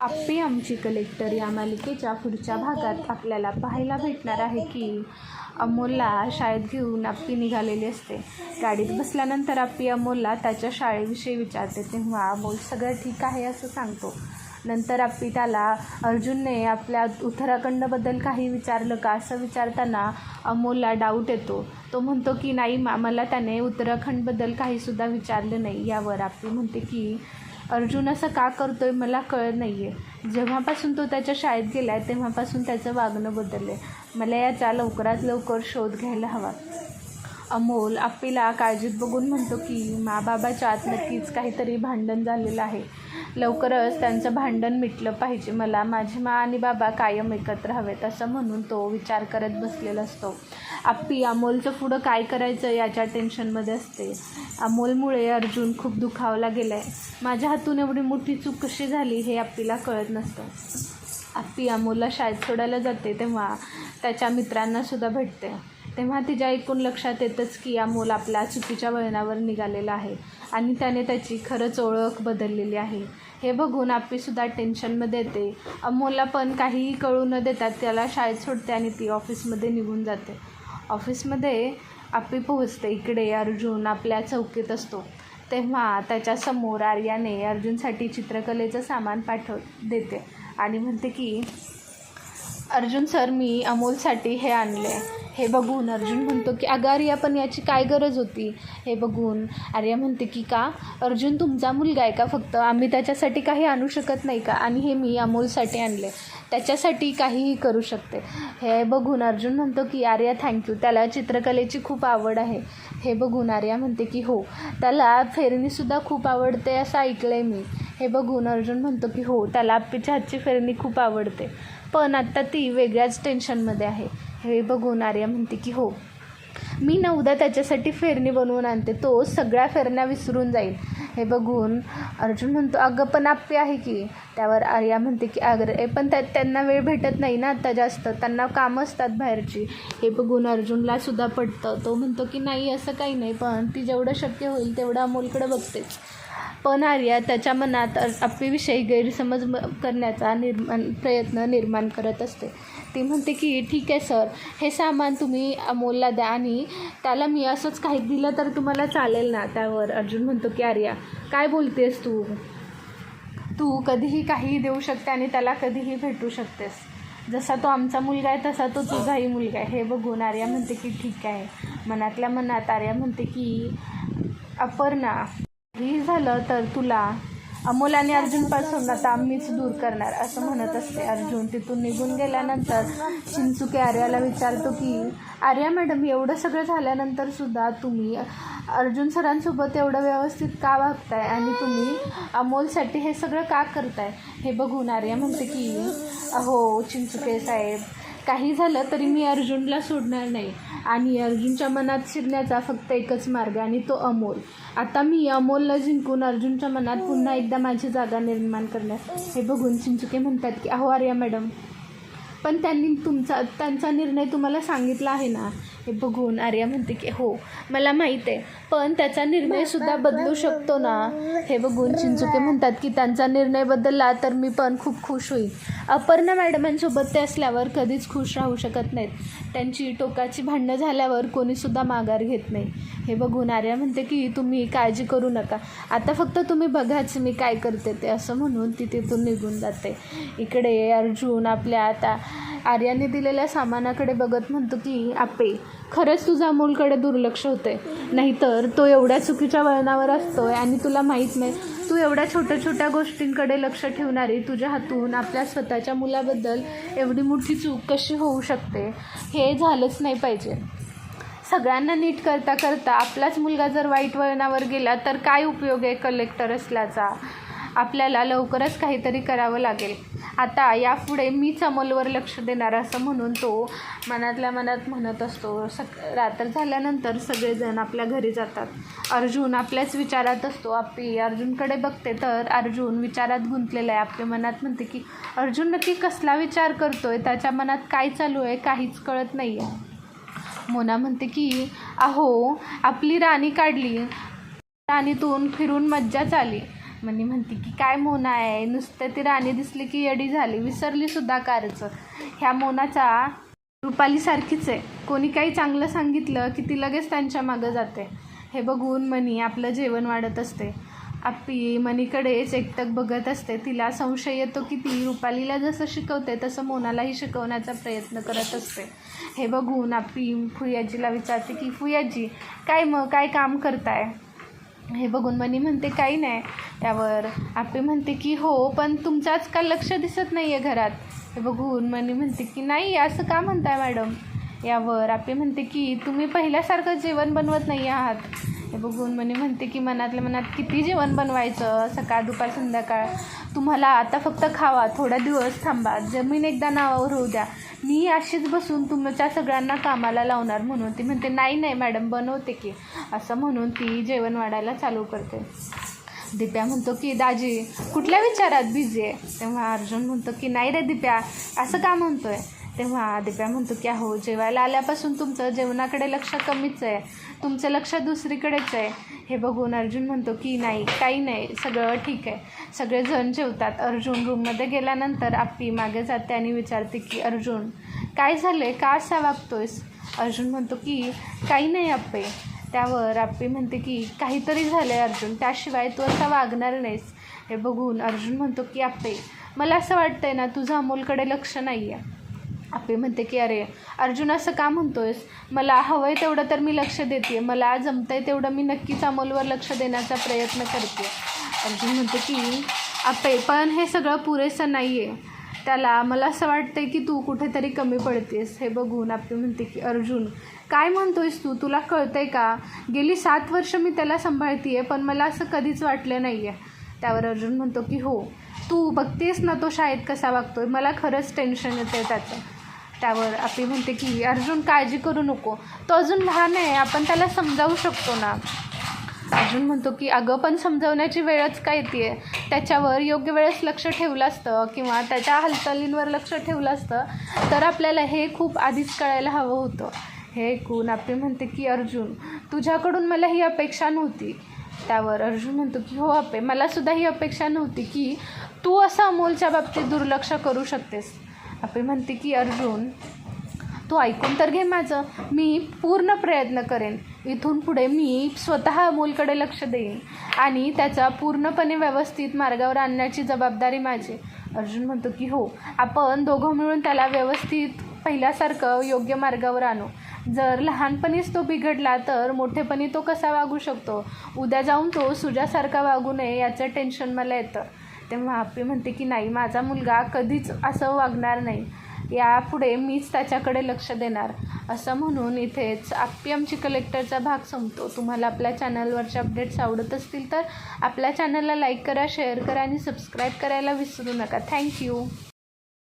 आप्पी आमची कलेक्टर या मालिकेच्या पुढच्या भागात आपल्याला पाहायला भेटणार आहे की अमोलला शाळेत घेऊन आप्पी निघालेली असते. गाडीत बसल्यानंतर आप्पी अमोलला त्याच्या शाळेविषयी विचारते. तेव्हा अमोल सगळं ठीक आहे असं सांगतो. नंतर आप्पी त्याला अर्जुनने आपल्या उत्तराखंडबद्दल काही विचारलं का? असं विचारताना अमोलला डाऊट येतो. तो म्हणतो की नाही मा मला त्याने उत्तराखंडबद्दल काहीसुद्धा विचारलं नाही. यावर आप्पी म्हणते की अर्जुन असं का करतोय मला कळत नाही आहे जेव्हापासून तो त्याच्या शाळेत गेला आहे तेव्हापासून त्याचं वागणं बदललं आहे मला याचा लवकरात लवकर शोध घ्यायला हवा. अमोल आप्पीला काळजीत बघून म्हणतो की मा बाबाच्या आत नक्कीच काहीतरी भांडण झालेलं आहे. लवकरच त्यांचं भांडण मिटलं पाहिजे. मला माझी मा आणि बाबा कायम एकत्र हवेत असं म्हणून तो विचार करत बसलेला असतो. आप्पी अमोलचं पुढं काय करायचं याच्या टेन्शनमध्ये असते. अमोलमुळे अर्जुन खूप दुखावला गेला आहे माझ्या हातून एवढी मोठी चूक कशी झाली हे आप्पीला कळत नसतं. आप्पी अमोलला शाळेत सोडायला जाते तेव्हा त्याच्या मित्रांनासुद्धा भेटते. तेव्हा तिच्या ऐकून लक्षात येतंच की अमोल आपल्या चुकीच्या वळणावर निघालेला आहे आणि त्याने त्याची खरंच ओळख बदललेली आहे. हे बघून आप्पीसुद्धा टेन्शनमध्ये येते. अमोलला पण काहीही कळू न देतात त्याला शाळेत सोडते आणि ती ऑफिसमध्ये निघून जाते. ऑफिसमध्ये आप्पी पोहोचते. इकडे अर्जुन आपल्या चौकीत असतो. तेव्हा त्याच्यासमोर आर्याने अर्जुनसाठी चित्रकलेचं सामान पाठव देते आणि म्हणते की अर्जुन सर मी अमोलसाठी हे आणले हे बघून अर्जुन म्हणतो की अगं आर्या पण याची काय गरज होती? हे बघून आर्या म्हणते की का? अर्जुन तुमचा मुलगा आहे का फक्त? आम्ही त्याच्यासाठी काही आणू शकत नाही का? आणि हे मी अमोलसाठी आणले. त्याच्यासाठी काहीही करू शकते. हे बघून अर्जुन म्हणतो की आर्या थँक्यू त्याला चित्रकलेची खूप आवड आहे. हे बघून आर्या म्हणते की हो. त्याला फेरणीसुद्धा खूप आवडते असं ऐकलं आहे मी. हे बघून अर्जुन म्हणतो की हो त्याला आप्पीच्या हातची फेरणी खूप आवडते. पण आत्ता ती वेगळ्याच टेन्शनमध्ये आहे. हे बघून आर्या म्हणते की हो. मी ना उद्या त्याच्यासाठी फेरणी बनवून आणते. तो सगळ्या फेरण्या विसरून जाईल. हे बघून अर्जुन म्हणतो अगं पण आप्पे आहे की. त्यावर आर्या म्हणते की अगं पण त्या त्यांना वेळ भेटत नाही ना आता जास्त. त्यांना कामं असतात बाहेरची. हे बघून अर्जुनला सुद्धा पटतं. तो म्हणतो की नाही असं काही नाही पण ती जेवढं शक्य होईल तेवढं अमोलकडे बघतेच. पण आर्या त्याच्या मनात अप्पीविषयी गैरसमज म- करण्याचा निर्माण प्रयत्न निर्माण करत असते. ती म्हणते की ठीक आहे सर. हे सामान तुम्ही अमोलला द्या आणि त्याला मी असंच काही दिलं तर तुम्हाला चालेल ना? त्यावर अर्जुन म्हणतो की आर्या काय बोलतेस तू? तू कधीही काहीही देऊ शकते आणि त्याला कधीही भेटू शकतेस. जसा तो आमचा मुलगा आहे तसा तो तुझाही मुलगा आहे. हे बघून आर्या म्हणते की ठीक आहे. मनातल्या मनात आर्या म्हणते की अपर्णा ही झालं तर तुला अमोल आणि अर्जुनपासून आता आम्हीच दूर करणार असं म्हणत असते अर्जुन. तिथून निघून गेल्यानंतर चिंचुके आर्याला विचारतो की आर्या मॅडम एवढं सगळं झाल्यानंतर सुद्धा तुम्ही अर्जुन सरांसोबत एवढं व्यवस्थित का वागताय आणि तुम्ही अमोलसाठी हे सगळं का करताय? हे बघून आर्या म्हणते की हो चिंचुके साहेब काही झालं तरी मी अर्जुनला सोडणार नाही. आणि अर्जुनच्या मनात शिरण्याचा फक्त एकच मार्ग आणि तो अमोल. आता मी अमोलला जिंकून अर्जुनच्या मनात पुन्हा एकदा माझी जागा निर्माण करणार हे बघून चिंचुके म्हणतात की अहो आर्या मॅडम पण त्यांनी तुमचा त्यांचा निर्णय तुम्हाला सांगितला आहे ना? हे बघून आर्या म्हणते की हो मला माहीत आहे पण त्याचा निर्णयसुद्धा बदलू शकतो ना. हे बघून चिंचुके म्हणतात की त्यांचा निर्णय बदलला तर मी पण खूप खुश होईल. अपर्णा मॅडमांसोबत ते असल्यावर कधीच खुश राहू शकत नाहीत. त्यांची टोकाची भांडणं झाल्यावर कोणीसुद्धा माघार घेत नाही. हे बघून आर्या म्हणते की तुम्ही काळजी करू नका. आता फक्त तुम्ही बघाच मी काय करते ते असं म्हणून ती तिथून निघून जाते. इकडे अर्जुन आपल्या आता आर्याने दिलेल्या सामानाकडे बघत म्हणतो की आपे खरंच तुझा मूलकडे दुर्लक्ष होते नाहीतर तो एवढ्या चुकीच्या वळणावर असतोय आणि तुला माहीत नाही. तू एवढ्या छोट्या छोट्या गोष्टींकडे लक्ष ठेवणारी तुझ्या हातून आपल्या स्वतःच्या मुलाबद्दल एवढी मोठी चूक कशी होऊ शकते? हे झालंच नाही पाहिजे. सगळ्यांना नीट करता करता आपलाच मुलगा जर वाईट वळणावर गेला तर काय उपयोग आहे कलेक्टर असल्याचा? आपल्याला लवकरच काहीतरी करावं लागेल. आता यापुढे मीच अमोलवर लक्ष देणार असं म्हणून तो मनातल्या मनात म्हणत असतो. सक रात्र झाल्यानंतर सगळेजण आपल्या घरी जातात. अर्जुन आपल्याच विचारात असतो आपली अर्जुनकडे बघते तर? अर्जुन विचारात गुंतलेला आहे. आपल्या मनात म्हणते की अर्जुन नक्की कसला विचार करतो आहे त्याच्या मनात काय चालू आहे? काहीच कळत नाही आहे मोना म्हणते की अहो आपली राणी काढली. राणीतून फिरून मज्जाच आली म्हणे म्हणते की काय मोना आहे? नुसतं ती राणी दिसली की येडी झाली. विसरली सुद्धा कारचं. ह्या मोनाचा रुपालीसारखीच आहे. कोणी काही चांगलं सांगितलं की ती लगेच त्यांच्या मागं जाते. हे बघून मनी आपलं जेवण वाढत असते. आपी मनीकडेच एकटक बघत असते. तिला संशय येतो की ती रुपालीला जसं शिकवते तसं मोनालाही शिकवण्याचा प्रयत्न करत असते. हे बघून आपी फुयाजीला विचारते की फुयाजी काय मग? काय काम करताय? हे बघून मनी म्हणते काही नाही. त्यावर आपी म्हणते की हो पण तुमचं आजकाल लक्ष दिसत नाही आहे घरात. हे बघून मनी म्हणते की नाही असं का म्हणताय मॅडम? यावर आपी म्हणते की तुम्ही पहिल्यासारखं जेवण बनवत नाही आहात. हे बघून म्हणे म्हणते की मनातल्या मनात किती जेवण बनवायचं सकाळ दुपार संध्याकाळ. तुम्हाला आता फक्त खावा थोडा दिवस थांबा जमीन एकदा नावावर होऊ द्या. मी अशीच बसून तुमच्या सगळ्यांना कामाला लावणार म्हणून ती म्हणते नाही नाही मॅडम बनवते की. असं म्हणून ती जेवण वाढायला चालू करते. दिप्या म्हणतो की दाजी कुठल्या विचारात बिझी आहे? तेव्हा अर्जुन म्हणतो की नाही रे दिप्या असं का म्हणतो आहे तेव्हा दिप्या म्हणतो की अहो जेवायला आल्यापासून तुमचं जेवणाकडे लक्ष कमीच आहे. तुमचं लक्ष दुसरीकडेच आहे. हे बघून अर्जुन म्हणतो की नाही काही नाही सगळं ठीक आहे. सगळेजण जेवतात. अर्जुन रूममध्ये गेल्यानंतर आपली मागे जाते आणि विचारते की अर्जुन काय झालं आहे का असा वागतोयस? अर्जुन म्हणतो की काही नाही आप्पे. त्यावर आप्पी म्हणते की काहीतरी झालं आहे अर्जुन त्याशिवाय तू असा वागणार नाहीस. हे बघून अर्जुन म्हणतो की आप्पे मला असं वाटतंय ना तुझं अमोलकडे लक्ष नाही आहे आपे म्हणते की अरे अर्जुन असं का म्हणतोयस? मला हवं आहे तेवढं तर मी लक्ष देते मला जमतं आहे तेवढं मी नक्कीच अमोलवर लक्ष देण्याचा प्रयत्न करते अर्जुन म्हणते की आपे पण हे सगळं पुरेसं नाही आहे त्याला मला असं वाटतंय की तू कुठेतरी कमी पडतेस. हे बघून आपली म्हणते की अर्जुन काय म्हणतोयस तू? तुला कळतंय का? गेली सात वर्ष मी त्याला सांभाळते पण मला असं कधीच वाटलं नाही आहे त्यावर अर्जुन म्हणतो की हो तू बघतेस ना तो शाळेत कसा वागतोय? मला खरंच टेन्शन येतं आहे त्याचं. त्यावर आपली म्हणते की अर्जुन काळजी करू नको. तो अजून लहान आहे आपण त्याला समजावू शकतो ना. अर्जुन म्हणतो की अगं पण समजवण्याची वेळच काय येते त्याच्यावर योग्य वेळेस लक्ष ठेवलं असतं किंवा त्याच्या हालचालींवर लक्ष ठेवलं असतं तर आपल्याला हे खूप आधीच कळायला हवं होतं. हे ऐकून आपली म्हणते की अर्जुन तुझ्याकडून मला ही अपेक्षा नव्हती. त्यावर अर्जुन म्हणतो की हो आपे मलासुद्धा ही अपेक्षा नव्हती की तू असं अमोलच्या बाबतीत दुर्लक्ष करू शकतेस. आपे म्हणते की अर्जुन तू ऐकून तर घे माझं. मी पूर्ण प्रयत्न करेन. इथून पुढे मी स्वतः अमोलकडे लक्ष देईन आणि त्याचा पूर्णपणे व्यवस्थित मार्गावर आणण्याची जबाबदारी माझी. अर्जुन म्हणतो की हो आपण दोघं मिळून त्याला व्यवस्थित पहिल्यासारखं योग्य मार्गावर आणू. जर लहानपणीच तो बिघडला तर मोठेपणी तो कसा वागू शकतो? उद्या जाऊन तो सुजासारखा वागू नये याचं टेन्शन मला येतं. तेव्हा आपी म्हणते की नाही माझा मुलगा कधीच असं वागणार नाही. यापुढे मीच त्याच्याकडे लक्ष देणार. असं म्हणून इथेच आप्पी आमची कलेक्टरचा भाग संपतो. तुम्हाला आपल्या चॅनलवरचे अपडेट्स आवडत असतील तर आपल्या चॅनलला लाईक करा शेअर करा आणि सबस्क्राईब करायला विसरू नका. थँक्यू